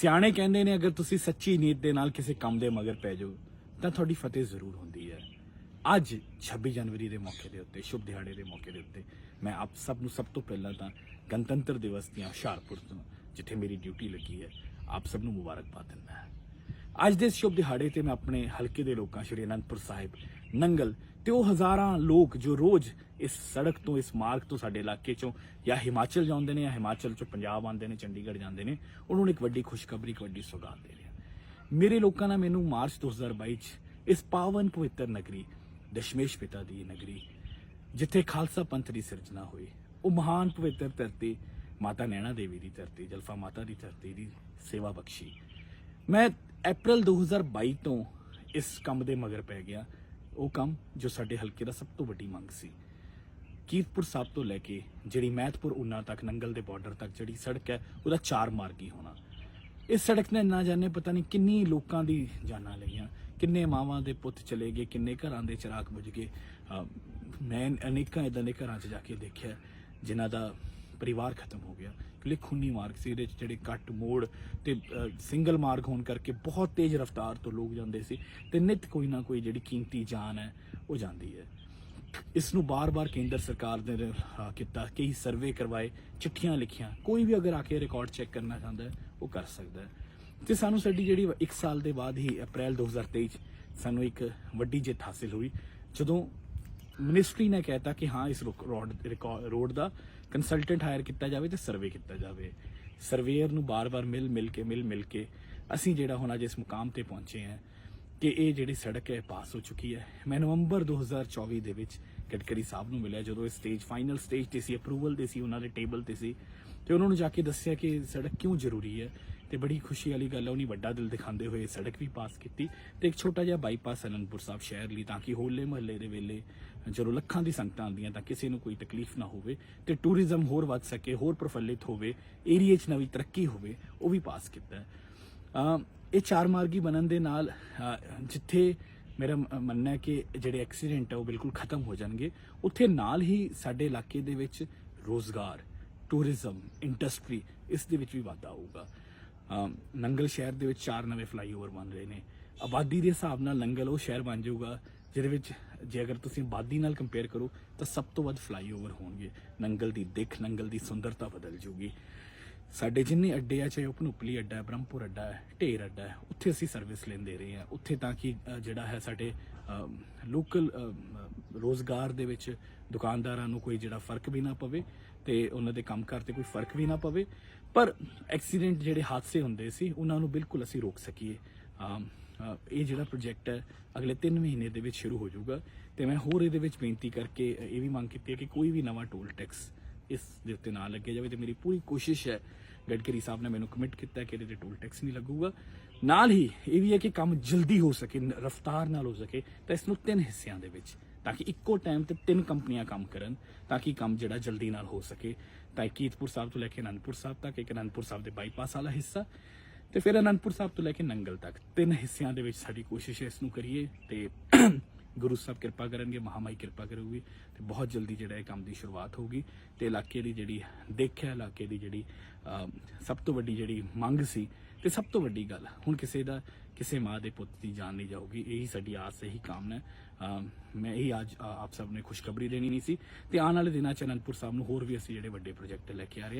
ਸਿਆਣੇ ਕਹਿੰਦੇ ਨੇ, ਅਗਰ ਤੁਸੀਂ ਸੱਚੀ ਨੀਤ ਦੇ ਨਾਲ ਕਿਸੇ ਕੰਮ ਦੇ ਮਗਰ ਪੈ ਜਾਓ, ਤਾਂ ਤੁਹਾਡੀ ਫਤਿਹ ਜ਼ਰੂਰ ਹੁੰਦੀ ਹੈ। ਅੱਜ 26 ਜਨਵਰੀ ਦੇ ਮੌਕੇ ਦੇ ਉੱਤੇ, ਸ਼ੁਭ ਦਿਹਾੜੇ ਦੇ ਮੌਕੇ ਦੇ ਉੱਤੇ, ਮੈਂ ਆਪ ਸਭ ਨੂੰ ਸਭ ਤੋਂ ਪਹਿਲਾਂ ਤਾਂ ਗਣਤੰਤਰ ਦਿਵਸ ਦੀਆਂ ਹੁਸ਼ਿਆਰਪੁਰ ਤੋਂ, ਜਿੱਥੇ ਮੇਰੀ ਡਿਊਟੀ ਲੱਗੀ ਹੈ, ਆਪ ਸਭ ਨੂੰ ਮੁਬਾਰਕਬਾਦ ਦਿੰਦਾ ਹਾਂ। ਅੱਜ ਦੇ ਸ਼ੁਭ ਦਿਹਾੜੇ ਤੇ ਮੈਂ ਆਪਣੇ ਹਲਕੇ ਦੇ ਲੋਕਾਂ, ਸ਼੍ਰੀ ਅਨੰਦਪੁਰ ਸਾਹਿਬ ਨੰਗਲ ਤੇ ਉਹ ਹਜ਼ਾਰਾਂ ਲੋਕ ਜੋ ਰੋਜ਼ ਇਸ ਸੜਕ ਤੋਂ, ਇਸ ਮਾਰਗ ਤੋਂ ਸਾਡੇ ਇਲਾਕੇ ਚੋਂ ਜਾਂ ਹਿਮਾਚਲ ਜਾਂਦੇ ਨੇ ਜਾਂ ਹਿਮਾਚਲ ਚੋਂ ਪੰਜਾਬ ਆਉਂਦੇ ਨੇ, ਚੰਡੀਗੜ੍ਹ ਜਾਂਦੇ ਨੇ, ਉਹਨਾਂ ਨੂੰ ਇੱਕ ਵੱਡੀ ਖੁਸ਼ਖਬਰੀ, ਇੱਕ ਵੱਡੀ ਸੌਗਾਤ ਦੇ ਰਿਹਾ। ਮੇਰੇ ਲੋਕਾਂ ਨਾਲ ਮੈਨੂੰ ਮਾਰਚ 2022 ਚ ਇਸ ਪਾਵਨ ਪਵਿੱਤਰ ਨਗਰੀ, ਦਸ਼ਮੇਸ਼ ਪਿਤਾ ਦੀ ਨਗਰੀ, ਜਿੱਥੇ ਖਾਲਸਾ ਪੰਥ ਦੀ ਸਿਰਜਣਾ ਹੋਈ, ਉਹ ਮਹਾਨ ਪਵਿੱਤਰ ਧਰਤੀ, ਮਾਤਾ ਨੈਣਾ ਦੇਵੀ ਦੀ ਧਰਤੀ, ਜਲਫਾ ਮਾਤਾ ਦੀ ਧਰਤੀ ਦੀ ਸੇਵਾ ਬਖਸ਼ੀ। ਮੈਂ April 2022 ਤੋਂ ਇਸ ਕੰਮ ਦੇ ਮਗਰ ਪੈ ਗਿਆ। ਉਹ ਕੰਮ ਜੋ ਸਾਡੇ ਹਲਕੇ ਦਾ ਸਭ ਤੋਂ ਵੱਡੀ ਮੰਗ ਸੀ। ਕੀਰਤਪੁਰ ਸਾਹਿਬ ਤੋਂ ਲੈ ਕੇ ਜਿਹੜੀ ਮਹਿਤਪੁਰ ਉਨਾ ਤੱਕ, ਨੰਗਲ ਦੇ ਬਾਰਡਰ ਤੱਕ ਜਿਹੜੀ ਸੜਕ ਹੈ, ਉਹਦਾ ਚਾਰ ਮਾਰਗੀ ਹੋਣਾ। ਇਸ ਸੜਕ ਨੇ ਨਾ ਜਾਣੇ ਪਤਾ ਨਹੀਂ ਕਿੰਨੀ ਲੋਕਾਂ ਦੀ ਜਾਨਾਂ ਲਈਆਂ, ਕਿੰਨੇ ਮਾਵਾਂ ਦੇ ਪੁੱਤ ਚਲੇ ਗਏ, ਕਿੰਨੇ ਘਰਾਂ ਦੇ ਚਿਰਾਗ ਬੁਝ ਗਏ। ਮੈਂ ਅਨੇਕਾਂ ਇਦਾਂ ਦੇ ਘਰਾਂ 'ਚ ਜਾ ਕੇ ਦੇਖਿਆ, ਜਿਨ੍ਹਾਂ ਦਾ ਪਰਿਵਾਰ ਖਤਮ ਹੋ ਗਿਆ। ਕਿਉਂਕਿ ਖੂਨੀ ਮਾਰਗ ਸੀ, ਇਹਦੇ 'ਚ ਜਿਹੜੇ ਕੱਟ ਮੋੜ ਤੇ ਸਿੰਗਲ ਮਾਰਗ ਹੋਣ ਕਰਕੇ ਬਹੁਤ ਤੇਜ਼ ਰਫ਼ਤਾਰ ਤੋਂ ਲੋਕ ਜਾਂਦੇ ਸੀ ਤੇ ਨਿਤ ਕੋਈ ਨਾ ਕੋਈ ਜਿਹੜੀ ਕੀਮਤੀ ਜਾਨ ਹੈ, ਉਹ ਜਾਂਦੀ ਹੈ। ਇਸ ਨੂੰ ਬਾਰ-ਬਾਰ ਕੇਂਦਰ ਸਰਕਾਰ ਨੇ ਕੀਤਾ, ਕਈ ਸਰਵੇ ਕਰਵਾਏ, ਚਿੱਠੀਆਂ ਲਿਖੀਆਂ। ਕੋਈ ਵੀ ਅਗਰ ਆ ਕੇ ਰਿਕਾਰਡ ਚੈੱਕ ਕਰਨਾ ਚਾਹੁੰਦਾ ਹੈ, ਉਹ ਕਰ ਸਕਦਾ ਹੈ। ਤੇ ਸਾਨੂੰ ਸਾਡੀ ਜਿਹੜੀ 1 ਸਾਲ ਦੇ ਬਾਅਦ ਹੀ ਅਪ੍ਰੈਲ 2023 ਚ ਸਾਨੂੰ ਇੱਕ ਵੱਡੀ ਜਿੱਤ ਹਾਸਿਲ ਹੋਈ। ਜਦੋਂ ਮਿਨਿਸਟਰੀ ਨੇ ਕਹਿਤਾ ਕਿ ਹਾਂ, ਇਸ ਰੋਕ- ਰੋਡ ਰੋਡ ਦਾ ਕੰਸਲਟੈਂਟ ਹਾਇਰ ਕੀਤਾ ਜਾਵੇ ਤੇ ਸਰਵੇ ਕੀਤਾ ਜਾਵੇ। ਸਰਵੇਅਰ ਨੂੰ ਬਾਰ-ਬਾਰ ਮਿਲ ਮਿਲ ਕੇ ਮਿਲ ਮਿਲ ਕੇ ਅਸੀਂ ਜਿਹੜਾ ਹੁਣ ਅੱਜ ਇਸ ਮੁਕਾਮ ਤੇ ਪਹੁੰਚੇ ਹਾਂ ਕਿ ਇਹ ਜਿਹੜੀ ਸੜਕ ਹੈ ਪਾਸ ਹੋ ਚੁੱਕੀ ਹੈ। ਮੈਂ ਨਵੰਬਰ 2024 ਦੇ ਵਿੱਚ ਗਡਕਰੀ ਸਾਹਿਬ ਨੂੰ ਮਿਲਿਆ, ਜਦੋਂ ਇਹ ਸਟੇਜ ਫਾਈਨਲ ਸਟੇਜ ਤੇ ਸੀ ਅਪਰੂਵਲ ਦੇ ਸੀ, ਉਹਨਾਂ ਦੇ ਟੇਬਲ ਤੇ ਸੀ। ਤੇ ਉਹਨਾਂ ਨੂੰ ਜਾ ਕੇ ਦੱਸਿਆ ਕਿ ਇਹ ਸੜਕ ਕਿਉਂ ਜ਼ਰੂਰੀ ਹੈ ਤੇ ਬੜੀ ਖੁਸ਼ੀ ਵਾਲੀ ਗੱਲ ਹੈ, ਉਹਨੇ ਵੱਡਾ ਦਿਲ ਦਿਖਾਉਂਦੇ ਹੋਏ ਇਹ ਸੜਕ ਵੀ ਪਾਸ ਕੀਤੀ ਤੇ ਇੱਕ ਛੋਟਾ ਜਿਹਾ ਬਾਈਪਾਸ ਅਨੰਦਪੁਰ ਸਾਹਿਬ ਸ਼ਹਿਰ ਲਈ, ਤਾਂ ਕਿ ਹੋਲੇ ਮਹੱਲੇ ਦੇ ਵੇਲੇ ਜਦੋਂ ਲੱਖਾਂ ਦੀ ਸੰਗਤਾਂ ਆਉਂਦੀਆਂ ਤਾਂ ਕਿਸੇ ਨੂੰ ਕੋਈ ਤਕਲੀਫ ਨਾ ਹੋਵੇ ਤੇ ਟੂਰਿਜ਼ਮ ਹੋਰ ਵੱਧ ਸਕੇ, ਹੋਰ ਪ੍ਰਫੁੱਲਿਤ ਹੋਵੇ ਏਰੀਏ 'ਚ ਨਵੀਂ ਤਰੱਕੀ ਹੋਵੇ, ਉਹ ਵੀ ਪਾਸ ਕੀਤਾ। ਇਹ ਚਾਰ ਮਾਰਗੀ ਬਣਨ ਦੇ ਨਾਲ ਜਿੱਥੇ ਮੇਰਾ ਮੰਨਣਾ ਹੈ ਕਿ ਜਿਹੜੇ ਐਕਸੀਡੈਂਟ ਆ ਉਹ ਬਿਲਕੁਲ ਖਤਮ ਹੋ ਜਾਣਗੇ। ਉੱਥੇ ਨਾਲ ਹੀ ਸਾਡੇ ਇਲਾਕੇ ਦੇ ਵਿੱਚ ਰੋਜ਼ਗਾਰ ਟੂਰਿਜ਼ਮ ਇੰਡਸਟਰੀ ਇਸ ਦੇ ਵਿੱਚ ਵੀ ਵਾਧਾ ਹੋਊਗਾ। ਨੰਗਲ ਸ਼ਹਿਰ ਦੇ ਵਿੱਚ ਚਾਰ ਨਵੇਂ ਫਲਾਈਓਵਰ ਬਣ ਰਹੇ ਨੇ। ਆਬਾਦੀ ਦੇ ਹਿਸਾਬ ਨਾਲ ਨੰਗਲ ਉਹ ਸ਼ਹਿਰ ਬਣ ਜਾਊਗਾ, ਜਿਹਦੇ ਵਿੱਚ ਜੇ ਅਗਰ ਤੁਸੀਂ ਆਬਾਦੀ ਨਾਲ ਕੰਪੇਅਰ ਕਰੋ, ਤਾਂ ਸਭ ਤੋਂ ਵੱਧ ਫਲਾਈਓਵਰ ਹੋਣਗੇ। ਨੰਗਲ ਦੀ ਦਿੱਖ, ਨੰਗਲ ਦੀ ਸੁੰਦਰਤਾ ਬਦਲ ਜੂਗੀ ਸਾਡੇ ਜਿੰਨੇ ਅੱਡੇ ਆ, ਚਾਹੇ ਉਹ ਭਨੂਪਲੀ ਅੱਡਾ ਹੈ, ਬ੍ਰਹਮਪੁਰ ਅੱਡਾ ਹੈ, ਢੇਰ ਅੱਡਾ ਹੈ, ਉੱਥੇ ਅਸੀਂ ਸਰਵਿਸ ਲੈਂਦੇ ਰਹੇ ਹਾਂ। ਉੱਥੇ ਤਾਂ ਕਿ ਜਿਹੜਾ ਹੈ ਸਾਡੇ ਲੋਕਲ ਰੋਜ਼ਗਾਰ ਦੇ ਵਿੱਚ ਦੁਕਾਨਦਾਰਾਂ ਨੂੰ ਕੋਈ ਜਿਹੜਾ ਫ਼ਰਕ ਵੀ ਨਾ ਪਵੇ ਤੇ ਉਹਨਾਂ ਦੇ ਕੰਮਕਾਰ ਤੇ ਕੋਈ ਫ਼ਰਕ ਵੀ ਨਾ ਪਵੇ। ਪਰ ਐਕਸੀਡੈਂਟ ਜਿਹੜੇ ਹਾਦਸੇ ਹੁੰਦੇ ਸੀ, ਉਹਨਾਂ ਨੂੰ ਬਿਲਕੁਲ ਅਸੀਂ ਰੋਕ ਸਕੀਏ। ਇਹ ਜਿਹੜਾ ਪ੍ਰੋਜੈਕਟ ਹੈ, ਅਗਲੇ 3 ਮਹੀਨੇ ਦੇ ਵਿੱਚ ਸ਼ੁਰੂ ਹੋ ਜਾਊਗਾ ਤੇ ਮੈਂ ਹੋਰ ਇਹਦੇ ਵਿੱਚ ਬੇਨਤੀ ਕਰਕੇ ਇਹ ਵੀ ਮੰਗ ਕੀਤੀ ਹੈ ਕਿ ਕੋਈ ਵੀ ਨਵਾਂ ਟੋਲ ਟੈਕਸ ਇਸ ਦੇ ਉੱਤੇ ਨਾ ਲੱਗੇ ਜਾਵੇ ਤੇ ਮੇਰੀ ਪੂਰੀ ਕੋਸ਼ਿਸ਼ ਹੈ ਗਡਕਰੀ ਸਾਹਿਬ ਨੇ ਮੈਨੂੰ ਕਮਿਟ ਕੀਤਾ ਕਿ ਇਹਦੇ ਤੇ ਟੋਲ ਟੈਕਸ ਨਹੀਂ ਲੱਗੂਗਾ। ਨਾਲ ਹੀ ਇਹ ਵੀ ਹੈ ਕਿ ਕੰਮ ਜਲਦੀ ਹੋ ਸਕੇ ਰਫ਼ਤਾਰ ਨਾਲ ਹੋ ਸਕੇ ਤਾਂ ਇਸ ਨੂੰ ਤਿੰਨ ਹਿੱਸਿਆਂ ਦੇ ਵਿੱਚ, ਤਾਂ ਕਿ ਇੱਕੋ ਟਾਈਮ ਤੇ ਤਿੰਨ ਕੰਪਨੀਆਂ ਕੰਮ ਕਰਨ, ਤਾਂ ਕਿ ਕੰਮ ਜਿਹੜਾ ਜਲਦੀ ਨਾਲ ਹੋ ਸਕੇ। ਤਾਂ ਇੱਕ ਕੀਰਤਪੁਰ ਸਾਹਿਬ ਤੋਂ ਲੈ ਕੇ ਅਨੰਦਪੁਰ ਸਾਹਿਬ ਤੱਕ, ਇੱਕ ਅਨੰਦਪੁਰ ਸਾਹਿਬ ਦੇ ਬਾਈਪਾਸ ਵਾਲਾ ਹਿੱਸਾ, ਤੇ ਫਿਰ ਅਨੰਦਪੁਰ ਸਾਹਿਬ ਤੋਂ ਲੈ ਕੇ ਨੰਗਲ ਤੱਕ। ਤਿੰਨ ਹਿੱਸਿਆਂ ਦੇ ਵਿੱਚ ਸਾਡੀ ਕੋਸ਼ਿਸ਼ ਹੈ ਇਸ ਨੂੰ ਕਰੀਏ ਤੇ ਗੁਰੂ ਸਾਹਿਬ ਕਿਰਪਾ ਕਰਨਗੇ ਮਹਾਮਾਈ ਕਿਰਪਾ ਕਰੂਗੀ ਤੇ ਬਹੁਤ ਜਲਦੀ ਜਿਹੜਾ ਇਹ ਕੰਮ ਦੀ ਸ਼ੁਰੂਆਤ ਹੋਊਗੀ ਤੇ ਇਲਾਕੇ ਦੀ ਜਿਹੜੀ ਦੇਖ ਹੈ ਇਲਾਕੇ ਦੀ ਜਿਹੜੀ ਸਭ ਤੋਂ ਵੱਡੀ ਜਿਹੜੀ ਮੰਗ ਸੀ ਤੇ ਸਭ ਤੋਂ ਵੱਡੀ ਗੱਲ, ਹੁਣ ਕਿਸੇ ਦਾ, ਕਿਸੇ ਮਾਂ ਦੇ ਪੁੱਤ ਦੀ ਜਾਨ ਨਹੀਂ ਜਾਊਗੀ, ਇਹੀ ਸਾਡੀ ਆਸ, ਇਹੀ ਕਾਮਨਾ ਮੈਂ ਇਹੀ ਅੱਜ ਆਪ ਸਭ ਨੇ ਖੁਸ਼ਖਬਰੀ ਦੇਣੀ ਨਹੀਂ ਸੀ ਤੇ ਆਉਣ ਵਾਲੇ ਦਿਨਾਂ ਚ ਅਨੰਦਪੁਰ ਸਾਹਿਬ ਨੂੰ ਹੋਰ ਵੀ ਅਸੀਂ ਜਿਹੜੇ ਵੱਡੇ ਪ੍ਰੋਜੈਕਟ ਲੈ ਕੇ ਆ ਰਹੇ ਹਾਂ